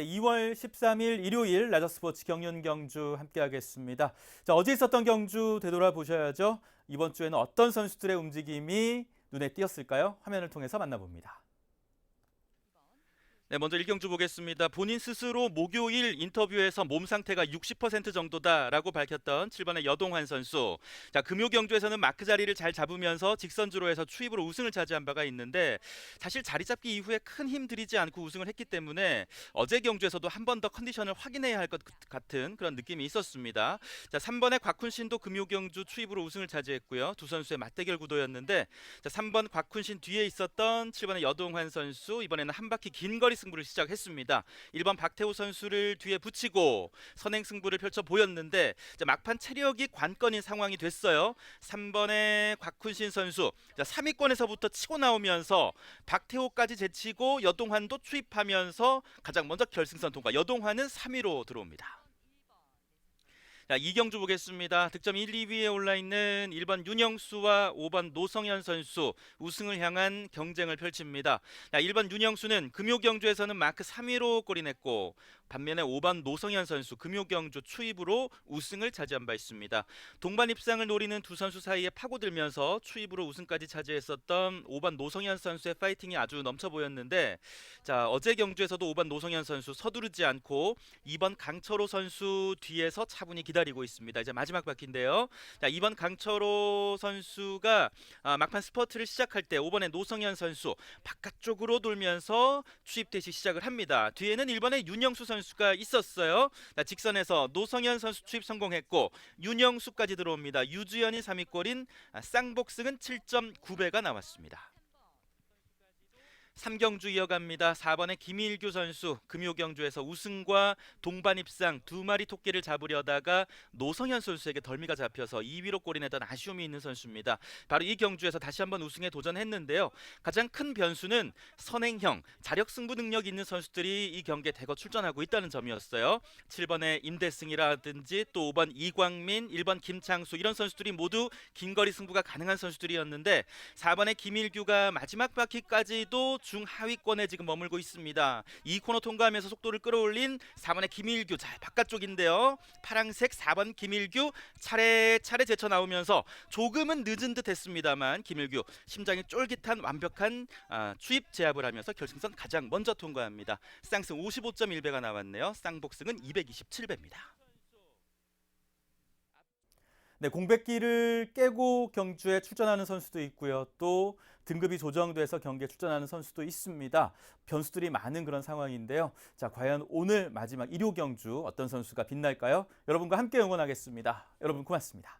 네, 2월 13일 일요일 라저 스포츠 경륜 경주 함께하겠습니다. 자, 어제 있었던 경주 되돌아보셔야죠. 이번 주에는 어떤 선수들의 움직임이 눈에 띄었을까요? 화면을 통해서 만나봅니다. 네, 먼저 일경주 보겠습니다. 본인 스스로 목요일 인터뷰에서 몸 상태가 60% 정도다라고 밝혔던 7번의 여동환 선수. 자, 금요 경주에서는 마크 자리를 잘 잡으면서 직선주로 해서 추입으로 우승을 차지한 바가 있는데 사실 자리 잡기 이후에 큰 힘 들이지 않고 우승을 했기 때문에 어제 경주에서도 한 번 더 컨디션을 확인해야 할 것 같은 그런 느낌이 있었습니다. 자, 3번의 곽훈신도 금요 경주 추입으로 우승을 차지했고요. 두 선수의 맞대결 구도였는데 자, 3번 곽훈신 뒤에 있었던 7번의 여동환 선수 이번에는 한 바퀴 긴 거리 승부를 시작했습니다. 1번 박태호 선수를 뒤에 붙이고 선행 승부를 펼쳐 보였는데 자, 막판 체력이 관건인 상황이 됐어요. 3번의 곽훈신 선수 자, 3위권에서부터 치고 나오면서 박태호까지 제치고 여동환도 추입하면서 가장 먼저 결승선 통과. 여동환은 3위로 들어옵니다. 자, 이경주 보겠습니다. 득점 1, 2위에 올라 있는 1번 윤영수와 5번 노성현 선수 우승을 향한 경쟁을 펼칩니다. 자, 1번 윤영수는 금요 경주에서는 마크 3위로 골이 냈고 반면에 5번 노성현 선수 금요 경주 추입으로 우승을 차지한 바 있습니다. 동반 입상을 노리는 두 선수 사이에 파고들면서 추입으로 우승까지 차지했었던 5번 노성현 선수의 파이팅이 아주 넘쳐 보였는데 자, 어제 경주에서도 5번 노성현 선수 서두르지 않고 2번 강철호 선수 뒤에서 차분히 기다 리고 있습니다. 이제 마지막 바퀴인데요. 자, 2번 강철호 선수가 아, 막판 스퍼트를 시작할 때 5번의 노성현 선수 바깥쪽으로 돌면서 추입 대시 시작을 합니다. 뒤에는 1번의 윤영수 선수가 있었어요. 자, 직선에서 노성현 선수 추입 성공했고 윤영수까지 들어옵니다. 유주연이 3위골인 아, 쌍복승은 7.9배가 나왔습니다. 3경주 이어갑니다. 4번의 김일규 선수 금요경주에서 우승과 동반 입상 두 마리 토끼를 잡으려다가 노성현 선수에게 덜미가 잡혀서 2위로 골인했던 아쉬움이 있는 선수입니다. 바로 이 경주에서 다시 한번 우승에 도전했는데요. 가장 큰 변수는 선행형, 자력 승부 능력 있는 선수들이 이 경기에 대거 출전하고 있다는 점이었어요. 7번의 임대승이라든지 또 5번 이광민, 1번 김창수 이런 선수들이 모두 긴거리 승부가 가능한 선수들이었는데 4번의 김일규가 마지막 바퀴까지도 중하위권에 지금 머물고 있습니다. 이 코너 통과하면서 속도를 끌어올린 4번의 김일규 자 바깥쪽인데요. 파랑색 4번 김일규 차례차례 제쳐 나오면서 조금은 늦은 듯 했습니다만 김일규 심장이 쫄깃한 완벽한 아, 추입 제압을 하면서 결승선 가장 먼저 통과합니다. 쌍승 55.1배가 나왔네요. 쌍복승은 227배입니다. 네, 공백기를 깨고 경주에 출전하는 선수도 있고요. 또 등급이 조정돼서 경기에 출전하는 선수도 있습니다. 변수들이 많은 그런 상황인데요. 자, 과연 오늘 마지막 일요 경주 어떤 선수가 빛날까요? 여러분과 함께 응원하겠습니다. 여러분 고맙습니다.